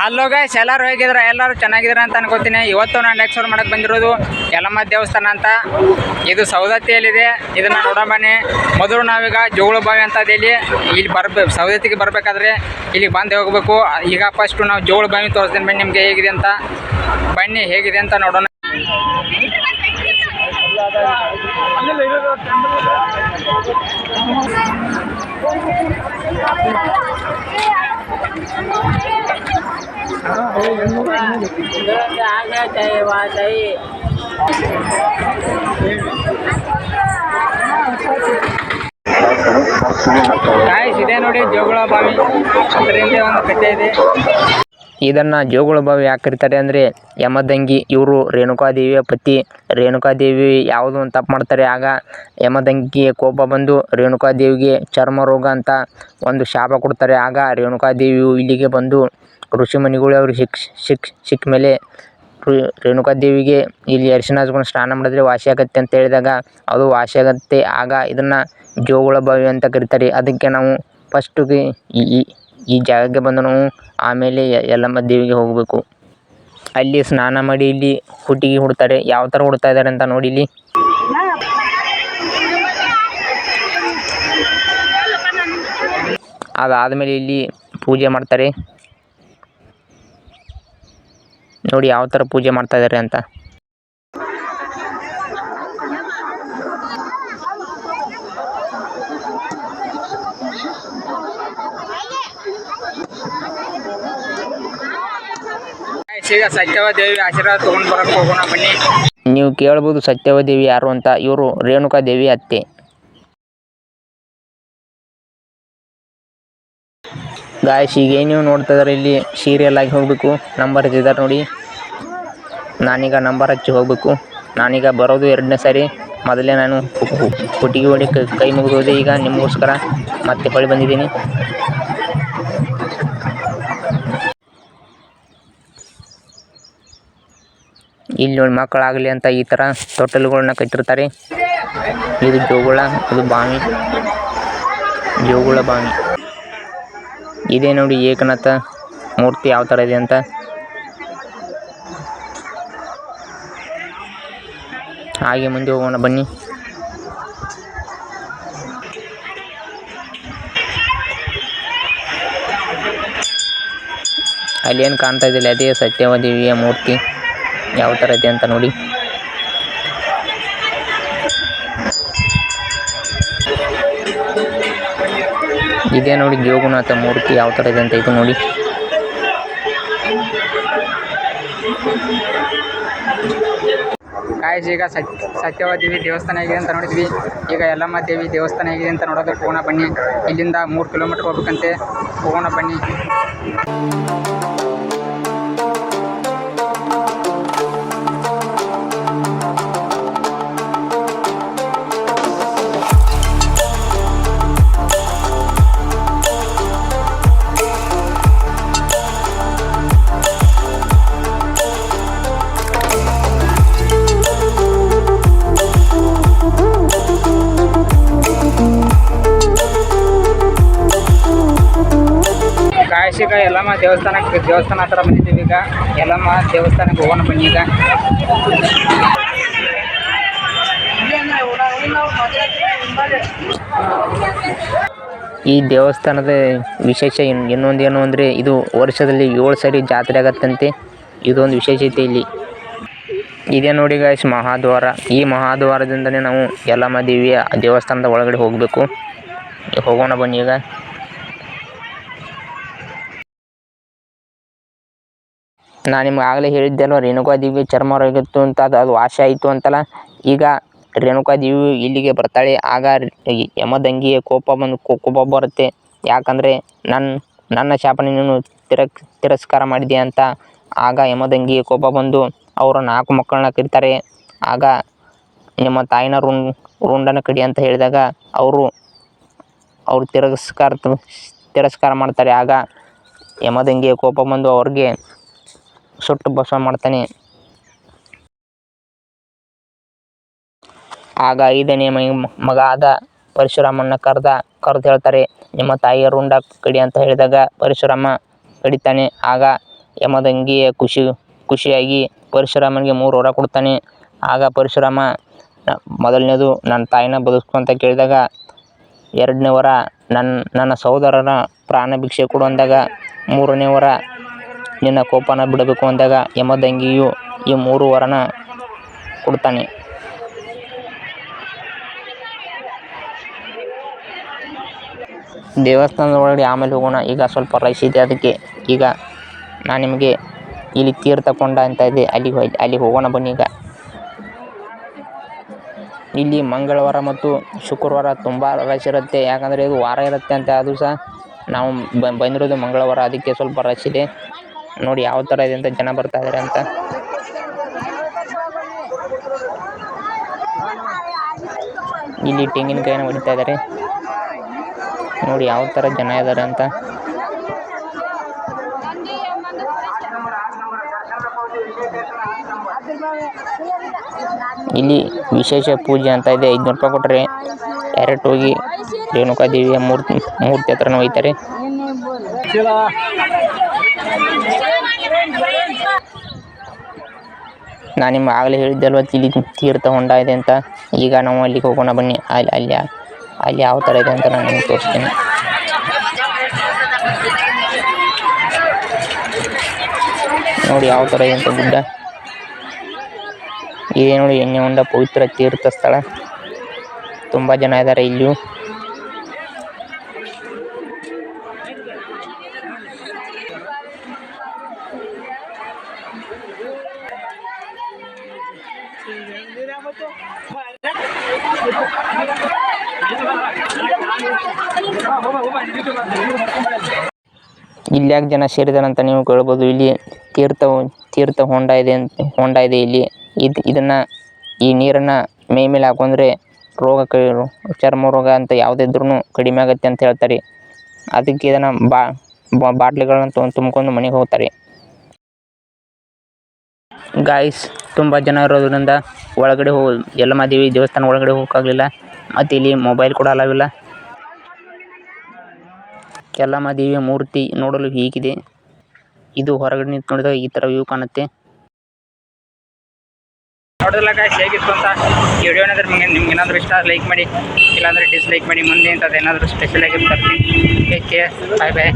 Hello guys ಎಲ್ಲರೂ ಹೇಗಿದ್ರ ಎಲ್ಲರೂ ಚೆನ್ನಾಗಿದ್ರ ಅಂತ ಅನ್ಕೋತೀನಿ. ಇವತ್ತು ನಾನು ನೆಕ್ಸ್ಟ್ ಮಾಡಕ್ಕೆ ಬಂದಿರೋದು ಯಲಮ್ಮ ದೇವಸ್ಥಾನ ಅಂತ. ಇದು ಸೌದತ್ತಿಯಲ್ಲಿದೆ ಇದನ್ನ ನೋಡೋ ಬನ್ನಿ. ಮೊದಲು ನಾವೀಗ ಜೋಗಳು ಬಾವಿ ಅಂತ ಇಲ್ಲಿ ಇಲ್ಲಿ ಬರ್ಬೇಕು ಸೌದತ್ತಿಗೆ ಬರಬೇಕಾದ್ರೆ ಇಲ್ಲಿಗೆ ಬಂದು ಹೋಗಬೇಕು. ಈಗ ಫಸ್ಟು ನಾವು ಜೋಳ ಬಾವಿ ತೋರಿಸ್ತೀನಿ ಬನ್ನಿ ನಿಮಗೆ ಹೇಗಿದೆ ಅಂತ. ಬನ್ನಿ, ಹೇಗಿದೆ ಅಂತ ನೋಡೋಣ. ಗಾಯ್ಸ್ ಇದೆ ನೋಡಿ ಜೋಗುಳ ಬಾವಿ ಅದರಿಂದ ಒಂದು ಕಟ್ಟೆ ಇದೆ ಇದನ್ನು ಜೋಗುಳ ಬಾವಿ ಯಾಕೆ ಕರೀತಾರೆ ಅಂದರೆ ಯಮದಂಗಿ, ಇವರು ರೇಣುಕಾದೇವಿಯ ಪತಿ. ರೇಣುಕಾದೇವಿ ಯಾವುದೋ ಒಂದು ತಪ್ಪು ಮಾಡ್ತಾರೆ, ಆಗ ಯಮದಂಗಿಗೆ ಕೋಪ ಬಂದು ರೇಣುಕಾದೇವಿಗೆ ಚರ್ಮ ರೋಗ ಅಂತ ಒಂದು ಶಾಪ ಕೊಡ್ತಾರೆ. ಆಗ ರೇಣುಕಾದೇವಿಯು ಇಲ್ಲಿಗೆ ಬಂದು ಋಷಿಮುನಿಗಳು ಅವ್ರಿಗೆ ಸಿಕ್ ಸಿಕ್ ಸಿಕ್ಕ ಮೇಲೆ ರೇಣುಕಾ ರೇಣುಕಾದೇವಿಗೆ ಇಲ್ಲಿ ಅರಿಶಿನ ಹಚ್ಕೊಂಡು ಸ್ನಾನ ಮಾಡಿದ್ರೆ ವಾಸಿ ಆಗತ್ತೆ ಅಂತ ಹೇಳಿದಾಗ ಅದು ವಾಸಿ ಆಗತ್ತೆ. ಆಗ ಇದನ್ನು ಜೋಗುಳ ಬಾವಿ ಅಂತ ಕರೀತಾರೆ. ಅದಕ್ಕೆ ನಾವು ಫಸ್ಟಿಗೆ ಈ ಈ ಜಾಗಕ್ಕೆ ಬಂದು ನಾವು ಆಮೇಲೆ ಯಲ್ಲಮ್ಮ ದೇವಿಗೆ ಹೋಗಬೇಕು. ಅಲ್ಲಿ ಸ್ನಾನ ಮಾಡಿ ಇಲ್ಲಿ ಹುಟ್ಟಿಗೆ ಹುಡ್ತಾರೆ. ಯಾವ ಥರ ಹುಡ್ತಾ ಇದ್ದಾರೆ ಅಂತ ನೋಡಿ ಇಲ್ಲಿ. ಅದಾದಮೇಲೆ ಇಲ್ಲಿ ಪೂಜೆ ಮಾಡ್ತಾರೆ. ನೋಡಿ ಯಾವ ಥರ ಪೂಜೆ ಮಾಡ್ತಾ ಇದ್ದಾರೆ ಅಂತ. ಈಗ ಸತ್ಯವ ದೇವಿ ಆಶೀರ್ವಾದ ತೊಗೊಂಡು ಹೋಗೋಣ ಬನ್ನಿ. ನೀವು ಕೇಳ್ಬೋದು ಸತ್ಯವಾದೇವಿ ಯಾರು ಅಂತ, ಇವರು ರೇಣುಕಾ ದೇವಿ ಅತ್ತೆ. ಗಾಯಸ್ ಈಗ ನೀವು ನೋಡ್ತಾ ಇದ್ದಾರೆ ಇಲ್ಲಿ? ಸೀರಿಯಲ್ ಆಗಿ ಹೋಗಬೇಕು. ನಂಬರ್ ಹಚ್ಚಿದಾರೆ ನೋಡಿ. ನಾನೀಗ ನಂಬರ್ ಹಚ್ಚಿ ಹೋಗಬೇಕು. ನಾನೀಗ ಬರೋದು ಎರಡನೇ ಸಾರಿ. ಮೊದಲೇ ನಾನು ಹುಟ್ಟಿಗೆ ಹೊಡಿ, ಕೈ ಮುಗಿದೋದೆ ಈಗ ನಿಮಗೋಸ್ಕರ ಮತ್ತೆ ಹೊಳಿ ಬಂದಿದ್ದೀನಿ. ಇಲ್ಲಿ ನೋಡಿ ಮಕ್ಕಳಾಗಲಿ ಅಂತ ಈ ತರ ತೊಟ್ಟಲುಗಳನ್ನ ಕಟ್ಟಿರ್ತಾರೆ. ಇದು ಜೋಗುಳ, ಇದು ಬಾವಿ. ಜೋಗುಳ ಬಾವಿ. ಇದೇ ನೋಡಿ ಏಕನಾಥ ಮೂರ್ತಿ ಯಾವ ತರ ಇದೆ ಅಂತ. ಹಾಗೆ ಮುಂದೆ ಹೋಗೋಣ, ಬನ್ನಿ. ಅಲ್ಲಿ ಏನು ಕಾಣ್ತಾ ಇದ್ದಿಲ್ಲ, ಅದೇ ಸತ್ಯವದೇವಿಯ ಮೂರ್ತಿ. ಯಾವ ಥರ ಇದೆ ಅಂತ ನೋಡಿ. ಇದೇ ನೋಡಿ ಜೋಗುನಾಥ ಮೂರ್ತಿ ಯಾವ ಥರ ಇದೆ ಅಂತ ಇದು ನೋಡಿ. ಗಾಯ್ಸ್ ಈಗ ಸತ್ ಸತ್ಯವ ದೇವಿ ದೇವಸ್ಥಾನ ಆಗಿದೆ ಅಂತ ನೋಡಿದ್ವಿ. ಈಗ ಯಲ್ಲಮ್ಮ ದೇವಿ ದೇವಸ್ಥಾನ ಆಗಿದೆ ಅಂತ ನೋಡೋದಕ್ಕೆ ಹೋಗೋಣ ಬನ್ನಿ. ಇಲ್ಲಿಂದ ಮೂರು ಕಿಲೋಮೀಟ್ರ್ ಹೋಗ್ಬೇಕಂತೆ. ಹೋಗೋಣ ಬನ್ನಿ. ಈಗ ಯಲ್ಲಮ್ಮ ದೇವಸ್ಥಾನಕ್ಕೆ, ದೇವಸ್ಥಾನ ಹತ್ರ ಬಂದಿದ್ದೀವಿ ಈಗ. ಯಲ್ಲಮ್ಮ ದೇವಸ್ಥಾನಕ್ಕೆ ಹೋಗೋಣ ಬನ್ನಿ ಈಗ. ಈ ದೇವಸ್ಥಾನದ ವಿಶೇಷ ಇನ್, ಇನ್ನೊಂದು ಏನು ಅಂದರೆ ಇದು ವರ್ಷದಲ್ಲಿ ಏಳು ಸರಿ ಜಾತ್ರೆ ಆಗತ್ತಂತೆ. ಇದೊಂದು ವಿಶೇಷತೆ ಇಲ್ಲಿ. ಇದೇ ನೋಡಿ ಗಾಯ್ಸ್ ಮಹಾದ್ವಾರ. ಈ ಮಹಾದ್ವಾರದಿಂದನೇ ನಾವು ಯಲ್ಲಮ್ಮ ದೇವಿಯ ದೇವಸ್ಥಾನದ ಒಳಗಡೆ ಹೋಗಬೇಕು. ಹೋಗೋಣ ಬನ್ನಿ ಈಗ. ನಾನು ನಿಮ್ಗೆ ಆಗಲೇ ಹೇಳಿದ್ದೆ ಅಲ್ವ ರೇಣುಕಾದೇವಿ ಚರ್ಮ ರೋಗಿತ್ತು ಅಂತ, ಅದು ಅದು ವಾಸಿ ಆಯಿತು ಅಂತಲ್ಲ. ಈಗ ರೇಣುಕಾದೇವಿ ಇಲ್ಲಿಗೆ ಬರ್ತಾಳೆ, ಆಗ ಯಮದಂಗಿಯ ಕೋಪ ಬಂದು ಕೋಪ ಬರುತ್ತೆ. ಯಾಕಂದರೆ ನನ್ನ ನನ್ನ ಶಾಪನ ನೀನು ತಿರಕ್ ತಿರಸ್ಕಾರ ಮಾಡಿದೆ ಅಂತ, ಆಗ ಯಮದಂಗಿಯ ಕೋಪ ಬಂದು ಅವರ ನಾಲ್ಕು ಮಕ್ಕಳನ್ನ ಕರೀತಾರೆ. ಆಗ ನಿಮ್ಮ ತಾಯಿನ ರುಣ್ ರುಂಡನ ಕಡಿ ಅಂತ ಹೇಳಿದಾಗ ಅವರು ಅವರು ತಿರಸ್ಕಾರ ತಿರಸ್ಕಾರ ಮಾಡ್ತಾರೆ. ಆಗ ಯಮದಂಗಿಯ ಕೋಪ ಬಂದು ಅವ್ರಿಗೆ ಸುಟ್ಟು ಬಸವ ಮಾಡ್ತಾನೆ. ಆಗ ಐದನೇ ಮಗ ಆದ ಪರಶುರಾಮನ್ನ ಕರೆದ, ಕರೆದು ಹೇಳ್ತಾರೆ, ನಿಮ್ಮ ತಾಯಿಯ ರುಂಡ ಕಡಿ ಅಂತ ಹೇಳಿದಾಗ ಪರಶುರಾಮ ಕಡಿತಾನೆ. ಆಗ ಯಮದಂಗಿಯ ಖುಷಿ, ಖುಷಿಯಾಗಿ ಪರಶುರಾಮನಿಗೆ ಮೂರು ವರ ಕೊಡ್ತಾನೆ. ಆಗ ಪರಶುರಾಮ ಮೊದಲನೇದು ನನ್ನ ತಾಯಿನ ಬದುಕು ಅಂತ ಕೇಳಿದಾಗ ಎರಡನೇ ವರ ನನ್ನ ನನ್ನ ಸಹೋದರನ ಪ್ರಾಣ ಭಿಕ್ಷೆ ಕೊಡು ಅಂದಾಗ ಮೂರನೇ ವರ ನಿನ್ನ ಕೋಪನ ಬಿಡಬೇಕು ಅಂದಾಗ ಯಮದಂಗಿಯು ಈ ಮೂರು ವರನ ಕೊಡ್ತಾನೆ. ದೇವಸ್ಥಾನದ ಒಳಗಡೆ ಆಮೇಲೆ ಹೋಗೋಣ. ಈಗ ಸ್ವಲ್ಪ ರೈಸ್ ಇದೆ ಅದಕ್ಕೆ. ಈಗ ನಾನು ನಿಮಗೆ ಇಲ್ಲಿ ತೀರ್ಥಕೊಂಡ ಅಂತ ಇದೆ. ಅಲ್ಲಿಗೆ ಹೋಯ್, ಅಲ್ಲಿಗೆ ಹೋಗೋಣ ಬನ್ನಿ ಈಗ. ಇಲ್ಲಿ ಮಂಗಳವಾರ ಮತ್ತು ಶುಕ್ರವಾರ ತುಂಬ ರಶ್ ಇರುತ್ತೆ. ಯಾಕಂದರೆ ಇದು ವಾರ ಇರುತ್ತೆ ಅಂತ ಅದು ಸಹ ನಾವು ಬಂದಿರೋದು ಮಂಗಳವಾರ. ಅದಕ್ಕೆ ಸ್ವಲ್ಪ ರಶ್ ಇದೆ. ನೋಡಿ ಯಾವ ತರ ಇದೆ ಅಂತ ಜನ ಬರ್ತಾ ಇದ್ದಾರೆ ಅಂತ. ಇಲ್ಲಿ ತೆಂಗಿನಕಾಯಿನ ಹೊಡಿತಾ ಇದ್ದಾರೆ ನೋಡಿ ಯಾವ ತರ ಜನ ಇದ್ದಾರೆ ಅಂತ. ಇಲ್ಲಿ ವಿಶೇಷ ಪೂಜೆ ಅಂತ ಇದೆ. ಐದುನೂರು ರೂಪಾಯಿ ಕೊಟ್ಟರೆ ಡೈರೆಕ್ಟ್ ಹೋಗಿ ರೇಣುಕಾ ದೇವಿಯ ಮೂರ್ತಿ ಮೂರ್ತಿ ಹತ್ರನೂ ಒಯ್ತಾರೆ ನಾನು ನಿಮ್ಗೆ ಆಗಲೇ ಹೇಳಿದ್ದಲ್ವ ಇಲ್ಲಿ ತೀರ್ಥ ಹೊಂಡ ಇದೆ ಅಂತ. ಈಗ ನಾವು ಅಲ್ಲಿಗೆ ಹೋಗೋಣ ಬನ್ನಿ. ಅಲ್ಲಿ ಅಲ್ಲಿ ಅಲ್ಲಿ ಯಾವ ಥರ ಇದೆ ಅಂತ ನಾನು ನಿಮ್ಗೆ ತೋರಿಸ್ತೀನಿ. ನೋಡಿ ಯಾವ ಥರ ಇದೆ ಅಂತ ಗುಡ್ಡ. ಇದೇ ನೋಡಿ ಎಣ್ಣೆ ಹೊಂಡ, ಪವಿತ್ರ ತೀರ್ಥ ಸ್ಥಳ. ತುಂಬ ಜನ ಇದ್ದಾರೆ ಇಲ್ಲಿಯೂ. ಇಲ್ಲಿ ಯಾಕೆ ಜನ ಅಂತ ನೀವು ಕೇಳ್ಬೋದು. ಇಲ್ಲಿ ತೀರ್ಥ ತೀರ್ಥ ಹೊಂಡ ಇದೆ ಅಂತ, ಹೊಂಡ ಇದೆ ಇಲ್ಲಿ. ಇದು, ಇದನ್ನು ಈ ನೀರನ್ನು ಮೈ ಮೇಲೆ ಹಾಕೊಂಡ್ರೆ ರೋಗ ಚರ್ಮ ರೋಗ ಅಂತ ಯಾವುದೇ ಇದ್ರೂ ಕಡಿಮೆ ಆಗುತ್ತೆ ಅಂತ ಹೇಳ್ತಾರೆ. ಅದಕ್ಕೆ ಇದನ್ನು ಬಾ ತುಂಬ ತೊಗೊಂಡು ತುಂಬ್ಕೊಂಡು ಮನೆಗೆ ಹೋಗ್ತಾರೆ. ಗಾಯ್ಸ್ ತುಂಬ ಜನ ಇರೋದ್ರಿಂದ ಒಳಗಡೆ ಹೋಗಿ, ಎಲ್ಲ ದೇವಿ ದೇವಸ್ಥಾನ ಒಳಗಡೆ ಹೋಗೋಕ್ಕಾಗಲಿಲ್ಲ ಮತ್ತು ಇಲ್ಲಿ ಮೊಬೈಲ್ ಕೂಡ ಅಲವ್ ಇಲ್ಲ ಎಲ್ಲ ದೇವಿಯ ಮೂರ್ತಿ ನೋಡಲು ಹೀಗಿದೆ. ಇದು ಹೊರಗಡೆ ನಿಂತು ನೋಡಿದಾಗ ಈ ಥರ ವ್ಯೂ ಕಾಣುತ್ತೆ. ನೋಡಿದ್ರಲ್ಲ ಗಾಯ್ಸ್ ಹೇಗಿತ್ತು ಅಂತ ವಿಡಿಯೋ ನಿಮ್ಗೆ ನಿಮ್ಗೆ ಏನಾದರೂ ಇಷ್ಟ ಲೈಕ್ ಮಾಡಿ. ಇಲ್ಲಾಂದರೆ ಡಿಸ್ಲೈಕ್ ಮಾಡಿ. ಮುಂದೆ ಏನಾದರೂ ಸ್ಪೆಷಲ್ ಆಗಿ ಬರ್ತೀನಿ. ಕೇರ್ ಬಾಯ್ ಬಾಯ್